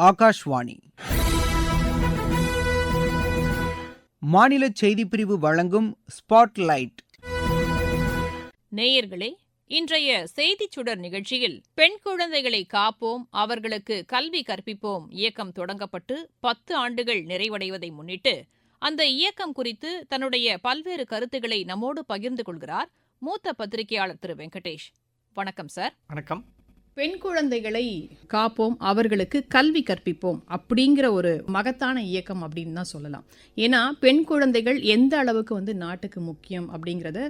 ஆகாஷ்வாணி. மாநில செய்திப்பிரிவு வழங்கும் ஸ்பாட்லைட் நேயர்களே இன்றைய செய்திச் சுடர் நிகழ்ச்சியில் பெண் குழந்தைகளை காப்போம் அவர்களுக்கு கல்வி கற்பிப்போம் இயக்கம் தொடங்கப்பட்டு பத்து ஆண்டுகள் நிறைவடைவதை முன்னிட்டு அந்த இயக்கம் குறித்து தன்னுடைய பல்வேறு கருத்துக்களை நம்மோடு பகிர்ந்து கொள்கிறார் மூத்த பத்திரிகையாளர் திரு வெங்கடேஷ். வணக்கம் சார். வணக்கம். பெண் குழந்தைகளை காப்போம் அவர்களுக்கு கல்வி கற்பிப்போம் அப்படிங்கிற ஒரு மகத்தான இயக்கம் அப்படின்னு தான் சொல்லலாம். ஏன்னா பெண் குழந்தைகள் எந்த அளவுக்கு வந்து நாட்டுக்கு முக்கியம் அப்படிங்கிறத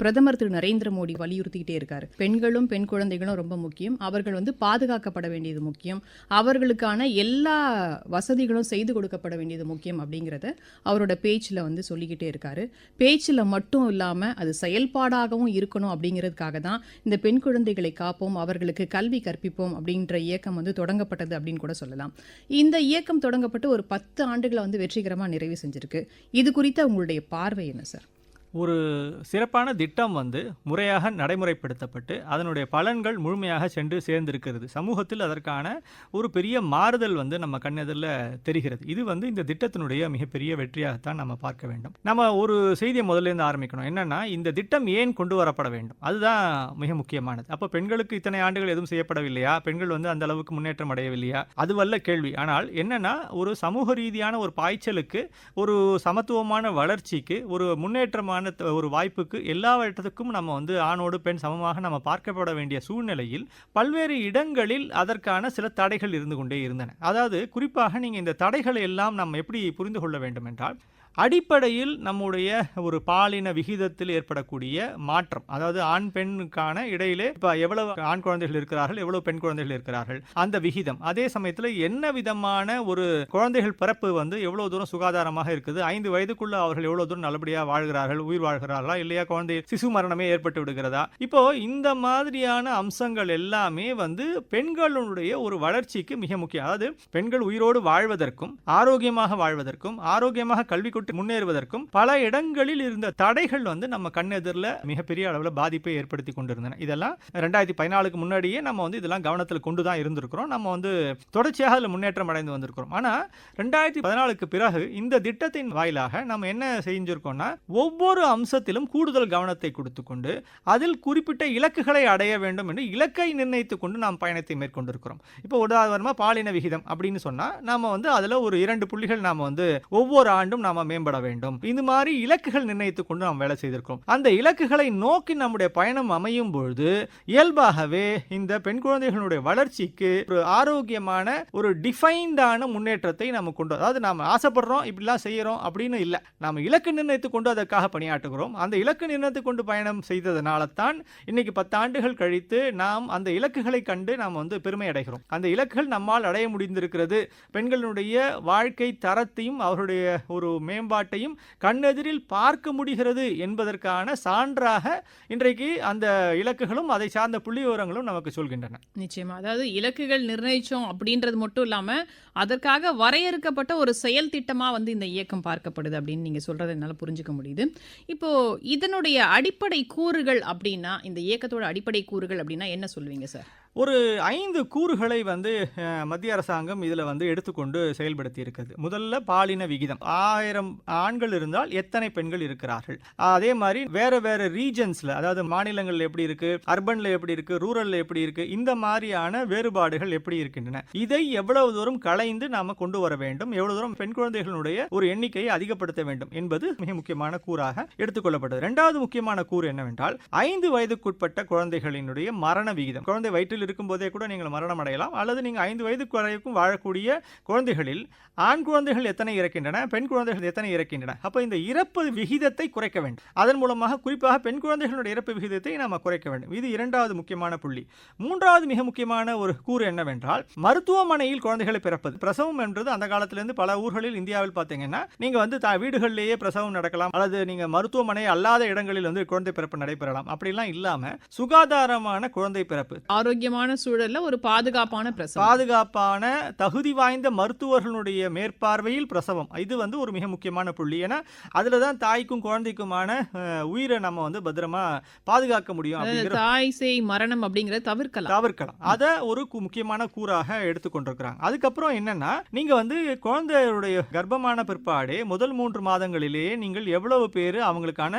பிரதமர் திரு நரேந்திர மோடி வலியுறுத்திக்கிட்டே இருக்கார். பெண்களும் பெண் குழந்தைகளும் ரொம்ப முக்கியம். அவர்கள் வந்து பாதுகாக்கப்பட வேண்டியது முக்கியம். அவர்களுக்கான எல்லா வசதிகளும் செய்து கொடுக்கப்பட வேண்டியது முக்கியம் அப்படிங்கிறத அவரோட பேச்சில் வந்து சொல்லிக்கிட்டே இருக்காரு. பேச்சில் மட்டும் இல்லாமல் அது செயல்பாடாகவும் இருக்கணும் அப்படிங்கிறதுக்காக தான் இந்த பெண் குழந்தைகளை காப்போம் அவர்களுக்கு கல்வி கற்பிப்போம் அப்படின்ற இயக்கம் வந்து தொடங்கப்பட்டது அப்படின்னு கூட சொல்லலாம். இந்த இயக்கம் தொடங்கப்பட்டு ஒரு பத்து ஆண்டுகளை வந்து வெற்றிகரமாக நிறைவு செஞ்சிருக்கு. இது குறித்த உங்களுடைய பார்வை என்ன சார்? ஒரு சிறப்பான திட்டம் வந்து முறையாக நடைமுறைப்படுத்தப்பட்டு அதனுடைய பலன்கள் முழுமையாக சென்று சேர்ந்திருக்கிறது. சமூகத்தில் அதற்கான ஒரு பெரிய மாறுதல் வந்து நம்ம கண்ணெதிரில் தெரிகிறது. இது வந்து இந்த திட்டத்தினுடைய மிகப்பெரிய வெற்றியாகத்தான் நம்ம பார்க்க வேண்டும். நம்ம ஒரு செய்தியை முதலேருந்து ஆரம்பிக்கணும். என்னன்னா இந்த திட்டம் ஏன் கொண்டு வரப்பட வேண்டும்? அதுதான் மிக முக்கியமானது. அப்போ பெண்களுக்கு இத்தனை ஆண்டுகள் எதுவும் செய்யப்படவில்லையா? பெண்கள் வந்து அந்த அளவுக்கு முன்னேற்றம் அடையவில்லையா? அதுவல்ல கேள்வி. ஆனால் என்னென்னா ஒரு சமூக ரீதியான ஒரு பாய்ச்சலுக்கு ஒரு சமத்துவமான வளர்ச்சிக்கு ஒரு முன்னேற்றமான த- ஒரு வாய்ப்புக்கு எல்லாவற்றத்துக்கும் நம்ம வந்து ஆணோடு பெண் சமமாக நம்ம பார்க்கப்பட வேண்டிய சூழ்நிலையில் பல்வேறு இடங்களில் அதற்கான சில தடைகள் இருந்து கொண்டே இருந்தன. அதாவது குறிப்பாக நீங்கள் இந்த தடைகளை எல்லாம் நம்ம எப்படி புரிந்து கொள்ள வேண்டும் என்றால் அடிப்படையில் நம்முடைய ஒரு பாலின விகிதத்தில் ஏற்படக்கூடிய மாற்றம் அதாவது ஆண் பெண்ணுக்கான இடையிலே இப்போ எவ்வளவு ஆண் குழந்தைகள் இருக்கிறார்கள் எவ்வளவு பெண் குழந்தைகள் இருக்கிறார்கள் அந்த விகிதம். அதே சமயத்தில் என்ன விதமான ஒரு குழந்தைகள் பிறப்பு வந்து எவ்வளவு தூரம் சுகாதாரமாக இருக்குது ஐந்து வயதுக்குள்ள அவர்கள் எவ்வளவு தூரம் நல்லபடியாக வாழ்கிறார்கள் உயிர் வாழ்கிறார்களா இல்லையா குழந்தை சிசு மரணமே ஏற்பட்டு விடுகிறதா? இப்போ இந்த மாதிரியான அம்சங்கள் எல்லாமே வந்து பெண்களுடைய ஒரு வளர்ச்சிக்கு மிக முக்கியம். அதாவது பெண்கள் உயிரோடு வாழ்வதற்கும் ஆரோக்கியமாக வாழ்வதற்கும் ஆரோக்கியமாக கல்வி போட்டு முன்னேறுவதற்கும் பல இடங்களில் இருந்த தடைகள் வந்து நம்ம கண்ணெதிரில் மிகப்பெரிய அளவில் பாதிப்பை ஏற்படுத்தி கொண்டிருந்தன. இதெல்லாம் ரெண்டாயிரத்தி பதினாலுக்கு முன்னாடியே நம்ம வந்து இதெல்லாம் கவனத்தில் கொண்டு தான் இருந்திருக்கிறோம். நம்ம வந்து தொடர்ச்சியாக அதில் முன்னேற்றம் அடைந்து வந்திருக்கிறோம். ஆனால் ரெண்டாயிரத்தி பதினாலுக்கு பிறகு இந்த திட்டத்தின் வாயிலாக நம்ம என்ன செஞ்சிருக்கோம்னா ஒவ்வொரு அம்சத்திலும் கூடுதல் கவனத்தை கொடுத்து கொண்டு அதில் குறிப்பிட்ட இலக்குகளை அடைய வேண்டும் என்று இலக்கை நிர்ணயித்துக் கொண்டு நாம் பயணத்தை மேற்கொண்டிருக்கிறோம். இப்போ உதாரணமாக பாலின விகிதம் அப்படின்னு சொன்னால் நாம வந்து அதில் ஒரு இரண்டு புள்ளிகள் நாம் வந்து ஒவ்வொரு ஆண்டும் நாம் மேம்பட வேண்டும். இது மாதிரி இலக்குகள் நிர்ணயித்துக் கொண்டு நாம் வேலை செய்திருக்கோம் அந்த இலக்குகளை நோக்கி நம்முடைய பயணம் அமையும் பொழுது இயல்பாகவே இந்த பெண் குழந்தைகளுடைய வளர்ச்சிக்கு ஒரு ஆரோக்கியமான ஒரு டிஃபைன்டான முன்னேற்றத்தை நம்ம கொண்டு அதாவது நாம் ஆசைப்படுறோம் இப்படிலாம் செய்யறோம் அப்படின்னு இல்லை. நாம் இலக்கு நிர்ணயித்துக் கொண்டு அதற்காக பணியாற்றுகிறோம். அந்த இலக்கு நிர்ணயித்துக் கொண்டு பயணம் செய்ததனால தான் இன்னைக்கு பத்து ஆண்டுகள் கழித்து நாம் அந்த இலக்குகளை கண்டு நாம் வந்து பெருமை அடைகிறோம். அந்த இலக்குகள் நம்மால் அடைய முடிந்திருக்கிறது. பெண்களுடைய வாழ்க்கை தரத்தையும் அவருடைய ஒரு மேம் மேம்பாட்டையும் கண்ணெதிரில் பார்க்க முடிகிறது என்பதற்கான சான்றாக இன்றைக்கு அந்த இலக்குகளும் அதை சார்ந்த புள்ளி விவரங்களும் நமக்கு சொல்கின்றன. நிச்சயமா. அதாவது இலக்குகள் நிர்ணயிச்சோம் அப்படின்றது மட்டும் இல்லாமல் அதற்காக வரையறுக்கப்பட்ட ஒரு செயல் திட்டமாக வந்து இந்த இயக்கம் பார்க்கப்படுது அப்படின்னு நீங்கள் சொல்கிறத என்னால் புரிஞ்சுக்க முடியுது. இப்போ இதனுடைய அடிப்படை கூறுகள் அப்படின்னா இந்த இயக்கத்தோட அடிப்படை கூறுகள் அப்படின்னா என்ன சொல்லுவீங்க சார்? ஒரு ஐந்து கூறுகளை வந்து மத்திய அரசாங்கம் இதில் வந்து எடுத்துக்கொண்டு செயல்படுத்தி இருக்கிறது முதல்ல பாலின விகிதம். ஆயிரம் ஆண்கள் இருந்தால் எத்தனை பெண்கள் இருக்கிறார்கள்? அதே மாதிரி வேற வேற ரீஜன்ஸில் அதாவது மாநிலங்கள் எப்படி இருக்கு? அர்பன்ல எப்படி இருக்கு? ரூரல்ல எப்படி இருக்கு? இந்த மாதிரியான வேறுபாடுகள் எப்படி இருக்கின்றன? இதை எவ்வளவு தூரம் களைந்து நாம கொண்டு வர வேண்டும்? எவ்வளவு தூரம் பெண் குழந்தைகளுடைய ஒரு எண்ணிக்கையை அதிகப்படுத்த வேண்டும்? என்பது மிக முக்கியமான கூறாக எடுத்துக்கொள்ளப்பட்டது. இரண்டாவது முக்கியமான கூறு என்னவென்றால் ஐந்து வயதுக்குட்பட்ட குழந்தைகளினுடைய மரண விகிதம். குழந்தை வயிற்றில் இருக்கும்போதே கூட நீங்கள் மரணம் அடையலாம் அல்லது நீங்கள் ஐந்து வயது வரைக்கும் வாழக்கூடிய குழந்தைகளில் ஆண் குழந்தைகள் எத்தனை இறக்கின்றன பெண் குழந்தைகள் எத்தனை இறக்கின்றன? அப்போ இந்த இறப்பு விகிதத்தை குறைக்க வேண்டும். அதன் மூலமாக குறிப்பாக பெண் குழந்தைகளுடைய இறப்பு விகிதத்தை நாம் குறைக்க வேண்டும். இது இரண்டாவது முக்கியமான புள்ளி. மூன்றாவது மிக முக்கியமான ஒரு கூறு என்னவென்றால் மருத்துவமனையில் குழந்தைகளை பிறப்பது. பிரசவம் என்றது அந்த காலத்திலிருந்து பல ஊர்களில் இந்தியாவில் பார்த்தீங்கன்னா நீங்கள் வந்து வீடுகளிலேயே பிரசவம் நடக்கலாம். அல்லது நீங்கள் மருத்துவமனை அல்லாத இடங்களில் வந்து குழந்தை பிறப்பு நடைபெறலாம். அப்படிலாம் இல்லாமல் சுகாதாரமான குழந்தை பிறப்பு. ஆரோக்கியமான ஆரோக்கியமான சூழல்ல ஒரு பாதுகாப்பான பிரசவம். பாதுகாப்பான தகுதி வாய்ந்த மருத்துவர்களுடைய மேற்பார்வையில் பிரசவம். இது வந்து ஒரு மிக முக்கியமான புள்ளி. ஏன்னா அதில் தான் தாய்க்கும் குழந்தைக்குமான உயிரை நம்ம வந்து பத்திரமா பாதுகாக்க முடியும் தாய் சேய் மரணம் அப்படிங்கறத தவிர்க்கலாம். தவிர்க்கலாம். அதை ஒரு முக்கியமான கூறாக எடுத்துக்கொண்டிருக்கிறாங்க. அதுக்கப்புறம் என்னன்னா நீங்க வந்து குழந்தையுடைய கர்ப்பமான பிற்பாடு முதல் மூன்று மாதங்களிலேயே நீங்கள் எவ்வளவு பேர் அவங்களுக்கான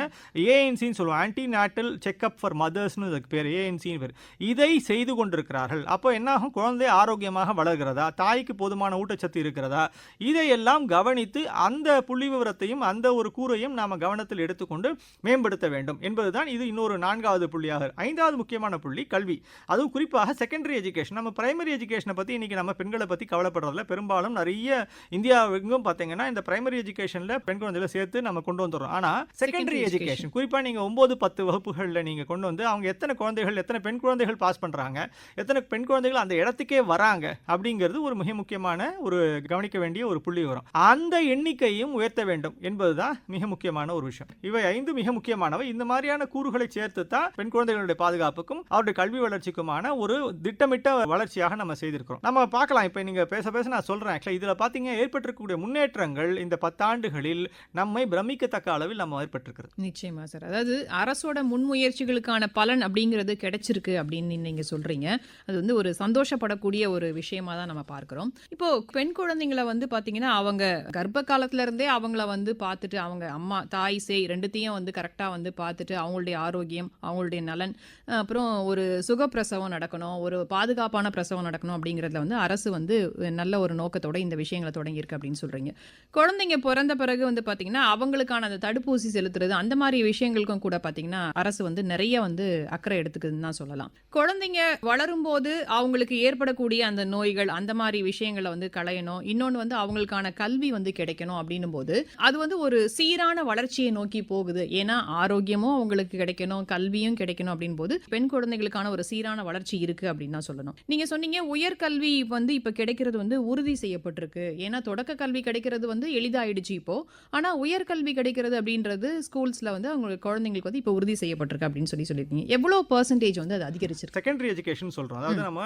ஏஎன்சின்னு சொல்லுவோம். ஆன்டி நாட்டல் செக்அப் ஃபார் மதர்ஸ்னு இதுக்கு பேர் ஏஎன்சின்னு பேர். இதை செய்து கொண்டிருக்கிறார்கள். அப்போ என்னாகும்? குழந்தை ஆரோக்கியமாக வளர்கிறதா? தாய்க்கு போதுமான ஊட்டச்சத்து இருக்கிறதா? இதையெல்லாம் கவனித்து அந்த புள்ளி விவரத்தையும் அந்த ஒரு கூறையும் நாம கவனத்தில் எடுத்துக்கொண்டு மேம்படுத்த வேண்டும். என்பதுதான் இது இன்னொரு நான்காவது புள்ளியாக. ஐந்தாவது முக்கியமான புள்ளி கல்வி. அதுவும் குறிப்பாக செகண்டரி எஜுகேஷன் நம்ம பிரைமரி எஜுகேஷனை பற்றி இன்னைக்கு நம்ம பெண்களை பற்றி கவலைப்படுறதில்ல. பெரும்பாலும் நிறைய இந்தியாவெங்கும் பார்த்தீங்கன்னா இந்த பிரைமரி எஜுகேஷனில் பெண் குழந்தைகளை சேர்த்து நம்ம கொண்டு வந்துடுறோம். ஆனால் செகண்டரி எஜுகேஷன். குறிப்பாக நீங்கள் ஒம்பது பத்து வகுப்புகளில் நீங்கள் கொண்டு வந்து அவங்க எத்தனை குழந்தைகள் எத்தனை பெண் குழந்தைகள் பாஸ் பண்ணுறாங்க எத்தனை பெண் குழந்தைகள் அந்த இடத்துக்கே வராங்க அப்படிங்கிறது ஒரு மிக முக்கியமான ஒரு கவனிக்க வேண்டிய ஒரு புள்ளி வரும் அந்த எண்ணிக்கையும் உயர்த்த வேண்டும் என்பதுதான் மிக முக்கியமான ஒரு விஷயம். இவை ஐந்து மிக முக்கியமானவை. இந்த மாதிரியான கூறுகளை சேர்த்து தான் பெண் குழந்தைகளுடைய பாதுகாப்புக்கும் அவருடைய கல்வி வளர்ச்சிக்குமான ஒரு திட்டமிட்ட வளர்ச்சியாக நம்ம செய்திருக்கிறோம். நம்ம பார்க்கலாம். இப்போ நீங்க பேச பேச நான் சொல்றேன். ஆக்சுவலாக இதுல பார்த்தீங்க ஏற்பட்டிருக்கக்கூடிய முன்னேற்றங்கள் இந்த பத்தாண்டுகளில் நம்மை பிரமிக்கத்தக்க அளவில் நம்ம ஏற்பட்டிருக்கிறது. நிச்சயமா சார். அதாவது அரசோட முன்முயற்சிகளுக்கான பலன் அப்படிங்கிறது கிடைச்சிருக்கு அப்படின்னு நீங்க சொல்கிறீங்க அது வந்து ஒரு சந்தோஷப்படக்கூடிய ஒரு விஷயமா தான் நம்ம பார்க்கிறோம். இப்போ பெண் குழந்தைங்களை வந்து பாத்தீங்கன்னா அவங்க கர்ப்ப காலத்துல இருந்தே அவங்கள வந்து பார்த்துட்டு அவங்க அம்மா தாய் சேய் ரெண்டுத்தையும் வந்து கரெக்டா வந்து பார்த்துட்டு அவங்களுடைய ஆரோக்கியம் அவங்களுடைய நலன் அப்புறம் ஒரு சுகப்பிரசவம் நடக்கணும் ஒரு பாதுகாப்பான பிரசவம் நடக்கணும் அப்படிங்கிறதுல வந்து அரசு வந்து நல்ல ஒரு நோக்கத்தோட இந்த விஷயங்களை தொடங்கியிருக்கு அப்படின்னு சொல்றீங்க. குழந்தைங்க பிறந்த பிறகு வந்து பாத்தீங்கன்னா அவங்களுக்கான அந்த தடுப்பூசி செலுத்துறது அந்த மாதிரி விஷயங்களுக்கும் கூட பாத்தீங்கன்னா அரசு வந்து நிறைய வந்து அக்கறை எடுத்துக்குதுன்னு தான் சொல்லலாம். குழந்தைங்க வளரும் போது அவங்களுக்கு ஏற்படக்கூடிய அந்த நோய்கள் அந்த மாதிரி விஷயங்களை வந்து களையணும். இன்னொன்று வந்து அவங்களுக்கான கல்வி வந்து கிடைக்கணும் அப்படின்னும் போது அது வந்து ஒரு சீரான வளர்ச்சியை நோக்கி போகுது. ஏன்னா ஆரோக்கியமும் அவங்களுக்கு கிடைக்கணும் கல்வியும் கிடைக்கணும் அப்படின் போது பெண் குழந்தைகளுக்கான ஒரு சீரான வளர்ச்சி இருக்கு அப்படின்னு தான் சொல்லணும். நீங்க சொன்னீங்க உயர்கல்வி வந்து இப்ப கிடைக்கிறது வந்து உறுதி செய்யப்பட்டிருக்கு. ஏன்னா தொடக்க கல்வி கிடைக்கிறது வந்து எளிதாயிடுச்சு இப்போ. ஆனா உயர்கல்வி கிடைக்கிறது அப்படின்றது ஸ்கூல்ஸ்ல வந்து அவங்க குழந்தைங்களுக்கு வந்து இப்போ உறுதி செய்யப்பட்டிருக்கு அப்படின்னு சொல்லி சொல்லியிருக்கீங்க. எவ்வளவு பர்சன்டேஜ் வந்து அது அதிகரிச்சிருக்கு? செகண்டரி எஜுகேஷன் சொல்றோம். அதாவது நம்ம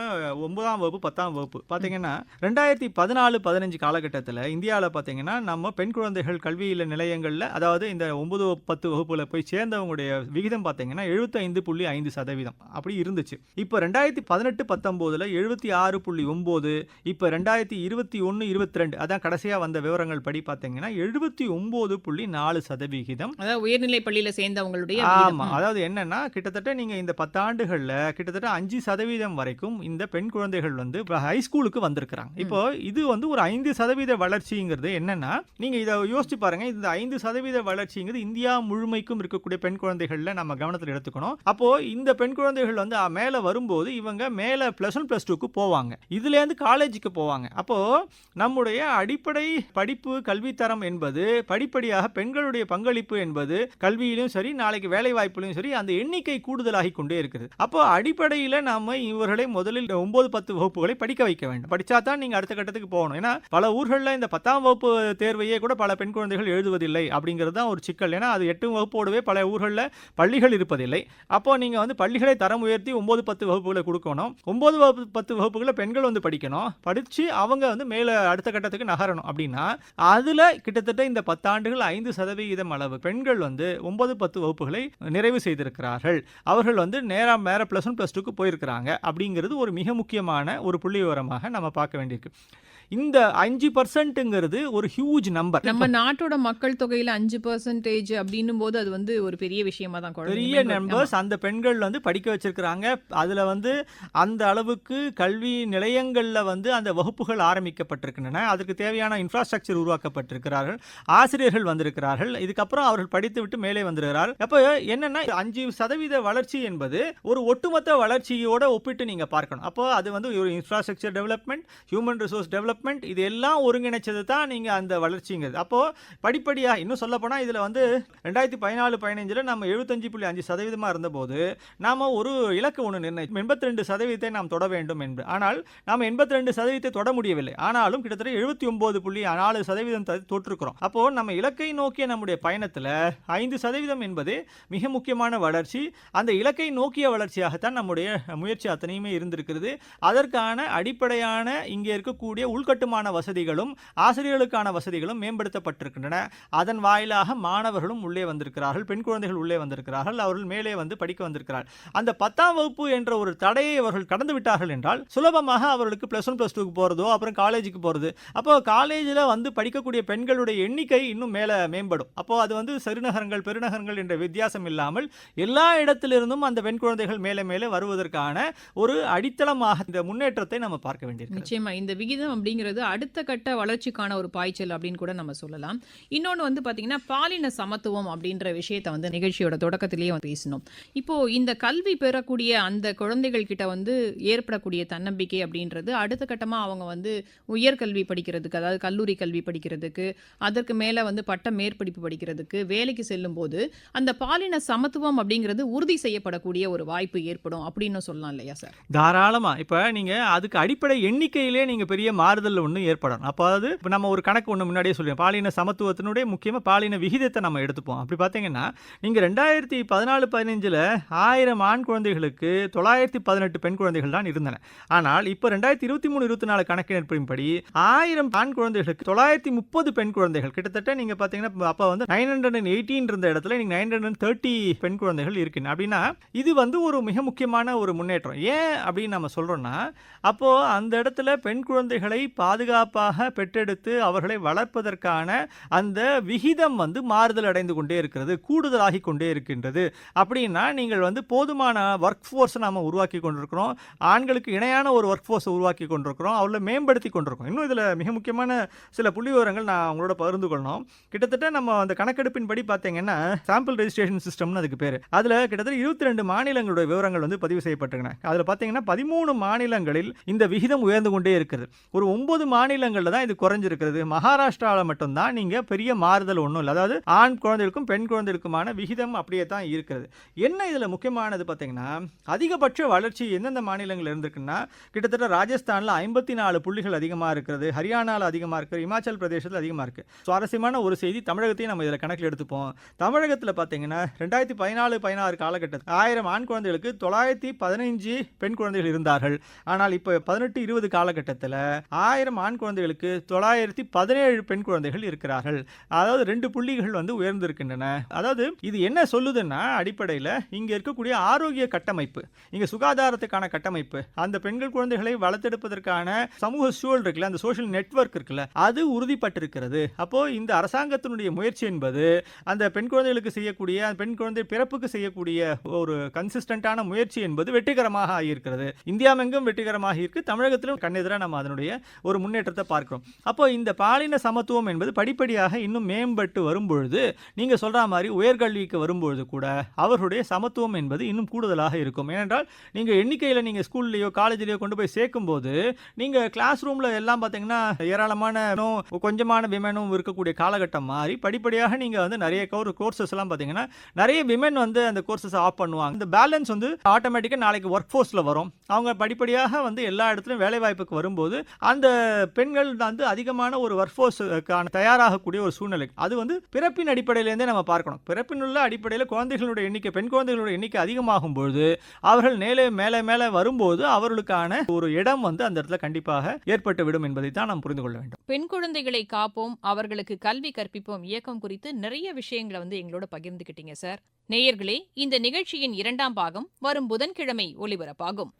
ஒன்பதாம் வகுப்பு பத்தாம் வகுப்பு. பாத்தீங்கன்னா ரெண்டாயிரத்தி பதினாலு பதினஞ்சு காலகட்டத்தில் இந்தியாவில் பார்த்தீங்கன்னா நம்ம பெண் குழந்தைகள் கல்வியில நிலையங்களில் அதாவது இந்த ஒன்பது பத்து வகுப்புல போய் சேர்ந்தவங்களுடைய விகிதம் பார்த்தீங்கன்னா எழுபத்தைந்து புள்ளி ஐந்து சதவீதம். அப்படி இருந்துச்சு. இப்போ ரெண்டாயிரத்தி பதினெட்டு பத்தொம்போதுல எழுபத்தி ஆறு புள்ளி ஒம்பது இப்போ ரெண்டாயிரத்தி இருபத்தி ஒன்று இருபத்தி ரெண்டு. அதான் கடைசியாக வந்த விவரங்கள் படி பார்த்தீங்கன்னா எழுபத்தி ஒம்பது புள்ளி நாலு சதவிகிதம் அதாவது உயர்நிலை பள்ளியில சேர்ந்தவங்களுடைய ஆமா. விகிதம். அதாவது என்னன்னா கிட்டத்தட்ட நீங்க இந்த பத்தாண்டுகள்ல கிட்டத்தட்ட அஞ்சு சதவீதம் வரைக்கும் இந்த பெண் குழந்தைகள் வந்து ஹை ஸ்கூலுக்கு வந்திருக்கிறாங்க. இப்போ இது வந்து ஒரு ஐந்து சதவீத வளர்ச்சிங்கிறது என்னன்னா நீங்க இதை யோசிச்சு பாருங்க. இந்த ஐந்து சதவீத வளர்ச்சிங்கிறது இந்தியா முழுமைக்கும் இருக்கக்கூடிய பெண் குழந்தைகள்ல நம்ம கவனத்தில் எடுத்துக்கணும். அப்போ இந்த பெண் குழந்தைகள் வந்து மேல வரும்போது இவங்க மேல பிளஸ் ஒன் பிளஸ் டூக்கு போவாங்க. இதுல இருந்து காலேஜுக்கு போவாங்க. அப்போ நம்முடைய அடிப்படை படிப்பு கல்வித்தரம் என்பது படிப்படியாக பெண்களுடைய பங்களிப்பு என்பது கல்வியிலும் சரி நாளைக்கு வேலை வாய்ப்புலையும் சரி அந்த எண்ணிக்கை கூடுதலாகி கொண்டே இருக்குது. அப்போ அடிப்படையில் நாம இவர்களை முதலில் ஒன்பது பத்து வகுப்புகளை படிக்க வைக்க வேண்டும். படிச்சா தான் நீங்கள் அடுத்த கட்டத்துக்கு போகணும். ஏன்னா பல ஊர்களில் இந்த பத்தாம் வகுப்பு தேர்வையே கூட பல பெண் குழந்தைகள் எழுதுவதில்லை அப்படிங்கிறது தான் ஒரு சிக்கல். ஏன்னா அது எட்டு வகுப்போடவே பல ஊர்களில் பள்ளிகள் இருப்பதில்லை. அப்போ நீங்கள் வந்து பள்ளிகளை தரம் உயர்த்தி ஒம்பது பத்து வகுப்புகளை கொடுக்கணும். ஒம்பது வகுப்பு பத்து வகுப்புகளை பெண்கள் வந்து படிக்கணும். படித்து அவங்க வந்து மேலே அடுத்த கட்டத்துக்கு நகரணும் அப்படின்னா அதில் கிட்டத்தட்ட இந்த பத்தாண்டுகள் ஐந்து சதவிகிதம் அளவு பெண்கள் வந்து ஒன்பது பத்து வகுப்புகளை நிறைவு செய்திருக்கிறார்கள். அவர்கள் வந்து நேராக மேர பிளஸ் ஒன் ப்ளஸ் டூக்கு போயிருக்கிறாங்க. அப்படிங்கிறது ஒரு மிக முக்கியமான ஒரு புள்ளி விவரமாக நம்ம பார்க்க வேண்டியிருக்கு. இந்த அஞ்சு பர்சன்ட்டுங்கிறது ஒரு ஹியூஜ் நம்பர் நம்ம நாட்டோட மக்கள் தொகையில அஞ்சு பர்சன்டேஜ் அப்படின்னும் போது அது வந்து ஒரு பெரிய விஷயமா தான் பெரிய நம்பர்ஸ் அந்த பெண்கள் வந்து படிக்க வச்சிருக்கிறாங்க. அதுல வந்து அந்த அளவுக்கு கல்வி நிலையங்கள்ல வந்து அந்த வகுப்புகள் ஆரம்பிக்கப்பட்டிருக்கின்றன. அதற்கு தேவையான இன்ஃப்ராஸ்ட்ரக்சர் உருவாக்கப்பட்டிருக்கிறார்கள். ஆசிரியர்கள் வந்திருக்கிறார்கள். இதுக்கப்புறம் அவர்கள் படித்து விட்டு மேலே வந்திருக்கிறார்கள். அப்போ என்னன்னா அஞ்சு சதவீத வளர்ச்சி என்பது ஒரு ஒட்டுமொத்த வளர்ச்சியோட ஒப்பிட்டு நீங்க பார்க்கணும். அப்போ அது வந்து ஒரு infrastructure development human resource development development இது எல்லாம் ஒருங்கிணைச்சது தான் நீங்க அந்த வளர்ச்சிங்கிறது. அப்போ படிப்படியா இன்னும் சொல்லப்போனால் இதில் இதுல வந்து ரெண்டாயிரத்தி பதினாலு பதினஞ்சில் நம்ம எழுபத்தஞ்சு புள்ளி அஞ்சு சதவீதமா இருந்தபோது நாம ஒரு இலக்கு ஒன்று நிர்ணயிச்சோம். எண்பத்தி ரெண்டு சதவீதத்தை நாம் தொட வேண்டும் என்று. ஆனால் நாம் எண்பத்தி ரெண்டு சதவீதத்தை தொட முடியவில்லை. ஆனாலும் கிட்டத்தட்ட எழுபத்தி ஒன்பது புள்ளி நாலு சதவீதம் தொற்றுக்கிறோம் அப்போது அப்போ நம்ம இலக்கை நோக்கிய நம்முடைய பயணத்துல ஐந்து சதவீதம் என்பது மிக முக்கியமான வளர்ச்சி. அந்த இலக்கை நோக்கிய வளர்ச்சியாகத்தான் நம்முடைய முயற்சி அத்தனையுமே இருந்திருக்கிறது. அதற்கான அடிப்படையான இங்கே இருக்கக்கூடிய உள்கட்டுமான வசதிகளும் ஆசிரியர்களுக்கான வசதிகளும் மேம்படுத்தப்பட்டிருக்கின்றன. அதன் வாயிலாக மாணவர்களும் உள்ளே வந்திருக்கிறார்கள் பெண் குழந்தைகள் உள்ளே வந்திருக்கிறார்கள் அவர்கள் மேலே வந்து படிக்க வந்திருக்கிறார்கள் அந்த பத்தாம் வகுப்பு என்ற ஒரு தடையை அவர்கள் கடந்து விட்டார்கள் என்றால் சுலபமாக அவர்களுக்கு ப்ளஸ் ஒன் ப்ளஸ் டூக்கு போகிறதோ அப்புறம் காலேஜுக்கு போகிறது அப்போ காலேஜில் வந்து படிக்கக்கூடிய பெண்களுடைய எண்ணிக்கை இன்னும் மேலே மேம்படும். அப்போ அது வந்து சிறுநகரங்கள் பெருநகரங்கள் என்ற வித்தியாசம் இல்லாமல் எல்லா இடத்திலிருந்தும் அந்த பெண் குழந்தைகள் மேலே மேலே வருவதற்கான ஒரு அடித்தளமாக இந்த முன்னேற்றத்தை நம்ம பார்க்க வேண்டியிருக்கு நிச்சயமா. இந்த விகிதம் அப்படிங்கிறது அடுத்த கட்ட வளர்ச்சிக்கான ஒரு பாய்ச்சல் அப்படின்னு கூட நம்ம சொல்லலாம். இன்னொன்று வந்து பார்த்தீங்கன்னா பாலின சமத்துவம் அப்படின்ற விஷயத்தை வந்து நிகழ்ச்சியோட தொடக்கத்திலேயே வந்து பேசணும் இப்போ இந்த கல்வி பெறக்கூடிய அந்த குழந்தைகள் கிட்ட வந்து ஏற்படக்கூடிய தன்னம்பிக்கை அப்படின்றது அடுத்த கட்டமாக அவங்க வந்து உயர்கல்வி படிக்கிறதுக்கு அதாவது கல்லூரி கல்வி படிக்கிறதுக்கு அதற்கு மேலே வந்து பட்ட மேற்படிப்பு படிக்கிறதுக்கு வேலைக்கு செல்லும்போது அந்த பாலின சமத்துவம் அப்படிங்கிறது உறுதி செய்யப்படக்கூடிய ஒரு வாய்ப்பு ஏற்படும் அப்படின்னு சொல்லலாம் இல்லையா சார்? தாராளமாக இப்போ நீங்க அதுக்கு அடிப்படை எண்ணிக்கையிலே நீங்கள் பெரிய மாறுதல் ஒன்று ஏற்படும் அப்போ அதாவது இப்போ நம்ம ஒரு கணக்கு ஒன்று முன்னாடியே சொல்லுவோம். பாலின சமத்துவத்தினுடைய முக்கியமாக பாலின விகிதத்தை நம்ம எடுத்துப்போம். அப்படி பார்த்தீங்கன்னா நீங்கள் ரெண்டாயிரத்தி பதினாலு பதினஞ்சில் ஆயிரம் ஆண் குழந்தைகளுக்கு தொள்ளாயிரத்தி பதினெட்டு பெண் குழந்தைகள் தான் இருந்தன. ஆனால் இப்போ ரெண்டாயிரத்தி இருபத்தி மூணு இருபத்தி நாலு கணக்கெடுப்பின்படி ஆயிரம் ஆண் குழந்தைகளுக்கு தொள்ளாயிரத்தி முப்பது பெண் குழந்தைகள் கிட்டத்தட்ட நீங்கள் பார்த்தீங்கன்னா அப்போ வந்து நைன் ஹண்ட்ரட் அண்ட் எயிட்டீன் இருந்த இடத்துல நீங்கள் நைன் ஹண்ட்ரட் அண்ட் தேர்ட்டி பெண் குழந்தைகள் இருக்குது அப்படின்னா இது வந்து ஒரு மிக முக்கியமான ஒரு முன்னேற்றம். ஏன் அப்படின்னு நம்ம சொல்கிறோன்னா அப்போது அந்த இடத்துல பெண் குழந்தைகளை பாதுகாப்பாக பெற்றெடுத்து அவர்களை வளர்ப்பதற்கான அந்த விகிதம் வந்து மாறுதல் அடைந்து கொண்டே இருக்கிறது கூடுதலாகி கொண்டே இருக்கின்றது. அப்படின்னா நீங்கள் வந்து போதுமான ஒர்க் ஃபோர்ஸை நாம் உருவாக்கி கொண்டிருக்கிறோம். ஆண்களுக்கு இணையான ஒரு ஒர்க் ஃபோர்ஸை உருவாக்கி கொண்டிருக்கிறோம். அவளை மேம்படுத்தி கொண்டிருக்கோம் இன்னும் இதில் மிக முக்கியமான சில புள்ளி விவரங்கள் நான் உங்களோட பகிர்ந்து கொள்ளணும். கிட்டத்தட்ட நம்ம அந்த கணக்கெடுப்பின்படி பார்த்தீங்கன்னா சாம்பிள் ரெஜிஸ்ட்ரேஷன் சிஸ்டம்னு அதுக்கு பேர். அதில் கிட்டத்தட்ட இருபத்தி ரெண்டு மாநிலங்களுடைய விவரங்கள் வந்து பதிவு செய்யப்பட்டிருக்கின்றன. அதில் பார்த்தீங்கன்னா பதிமூணு மாநிலங்களில் இந்த விகிதம் உயர்ந்து கொண்டே இருக்கிறது. ஒரு ஒன்பது மாநிலங்களில் தான் இது குறைஞ்சிருக்கிறது. மகாராஷ்டிராவில் மட்டும்தான் நீங்கள் பெரிய மாறுதல் ஒன்றும் இல்லை. அதாவது ஆண் குழந்தைகளுக்கும் பெண் குழந்தைகளுக்குமான விகிதம் அப்படியே தான் இருக்கிறது. என்ன இதில் முக்கியமானது பார்த்தீங்கன்னா அதிகபட்ச வளர்ச்சி எந்தெந்த மாநிலங்கள் இருந்திருக்குன்னா கிட்டத்தட்ட ராஜஸ்தானில் ஐம்பத்தி நாலு புள்ளிகள் அதிகமாக இருக்கிறது ஹரியானாவில் அதிகமாக இருக்குது இமாச்சல் பிரதேசத்தில் அதிகமாக இருக்குது சுவாரஸ்யமான ஒரு செய்தி தமிழகத்தையும் நம்ம இதில் கணக்கில் எடுத்துப்போம். தமிழகத்தில் பார்த்தீங்கன்னா ரெண்டாயிரத்தி பதினாலு பதினாறு காலகட்டத்தில் ஆயிரம் ஆண் குழந்தைகளுக்கு தொள்ளாயிரத்தி பதினைஞ்சு பெண் குழந்தைகள் இருந்தார்கள். ஆனால் இப்போ பதினெட்டு இருபது காலகட்டத்தில் ஆயிரம் ஆண் குழந்தைகளுக்கு தொள்ளாயிரத்தி பதினேழு பெண் குழந்தைகள் இருக்கிறார்கள். அதாவது ரெண்டு புள்ளிகள் வந்து உயர்ந்திருக்கின்றன. அதாவது இது என்ன சொல்லுதுன்னா அடிப்படையில் இங்கே இருக்கக்கூடிய ஆரோக்கிய கட்டமைப்பு இங்கே சுகாதாரத்துக்கான கட்டமைப்பு அந்த பெண்கள் குழந்தைகளை வளர்த்தெடுப்பதற்கான சமூக சூழல் இருக்குல்ல அந்த சோஷியல் நெட்வொர்க் இருக்குல்ல அது உறுதிப்பட்டிருக்கிறது. அப்போ இந்த அரசாங்கத்தினுடைய முயற்சி என்பது அந்த பெண் குழந்தைகளுக்கு செய்யக்கூடிய அந்த பெண் குழந்தை பிறப்புக்கு செய்யக்கூடிய ஒரு கன்சிஸ்டன்டான முயற்சி என்பது வெற்றிகரமாக ஆகியிருக்கிறது. இந்தியாவெங்கும் வெற்றிகரமாக இருக்கு. தமிழகத்திலும் கண்ணெதிராக நம்ம அதனுடைய ஒரு முன்னேற்றத்தை பார்க்கிறோம். அப்போ இந்த பாலின சமத்துவம் என்பது படிப்படியாக இன்னும் மேம்பட்டு வரும்பொழுது நீங்கள் சொல்கிற மாதிரி உயர்கல்விக்கு வரும்பொழுது கூட அவர்களுடைய சமத்துவம் என்பது இன்னும் கூடுதலாக இருக்கும். ஏனென்றால் நீங்கள் எண்ணிக்கையில் நீங்கள் ஸ்கூல்லையோ காலேஜ்லேயோ கொண்டு போய் சேர்க்கும்போது நீங்கள் கிளாஸ் ரூமில் எல்லாம் பார்த்தீங்கன்னா ஏராளமான கொஞ்சமான விமனும் இருக்கக்கூடிய காலகட்டம் மாறி படிப்படியாக நீங்கள் வந்து நிறைய கோர்சஸ் எல்லாம் பார்த்தீங்கன்னா நிறைய விமன் வந்து அந்த கோர்சஸ் ஆஃப் பண்ணுவாங்க. இந்த பேலன்ஸ் வந்து ஆட்டோமேட்டிக்காக நாளைக்கு ஒர்க் ஃபோர்ஸில் வரும். அவங்க படிப்படியாக வந்து எல்லா இடத்துலையும் வேலைவாய்ப்புக்கு வரும்போது அந்த பெண்கள் வந்து அதிகமான ஒரு ஒர்க் ஃபோர்ஸுக்கான தயாராகக்கூடிய ஒரு சூழ்நிலை. அது வந்து பிறப்பின் அடிப்படையிலேருந்தே நம்ம பார்க்கணும். பிறப்பின் உள்ள அடிப்படையில் குழந்தைகளுடைய எண்ணிக்கை பெண் குழந்தைகளுடைய எண்ணிக்கை அதிகமாகும் பொழுது அவர்கள் மேலே மேலே மேலே வரும்போது அவர்களுக்கான ஒரு இடம் வந்து அந்த இடத்துல கண்டிப்பாக ஏற்பட்டு விடும் என்பதை தான் நாம் புரிந்து கொள்ள வேண்டும். பெண் குழந்தைகளை காப்போம் அவர்களுக்கு கல்வி கற்பிப்போம் இயக்கம் குறித்து நிறைய விஷயங்களை வந்து எங்களோட பகிர்ந்துக்கிட்டீங்க சார். நேயர்களே இந்த நிகழ்ச்சியின் இரண்டாம் பாகம் வரும் புதன்கிழமை ஒலிபரப்பாகும்.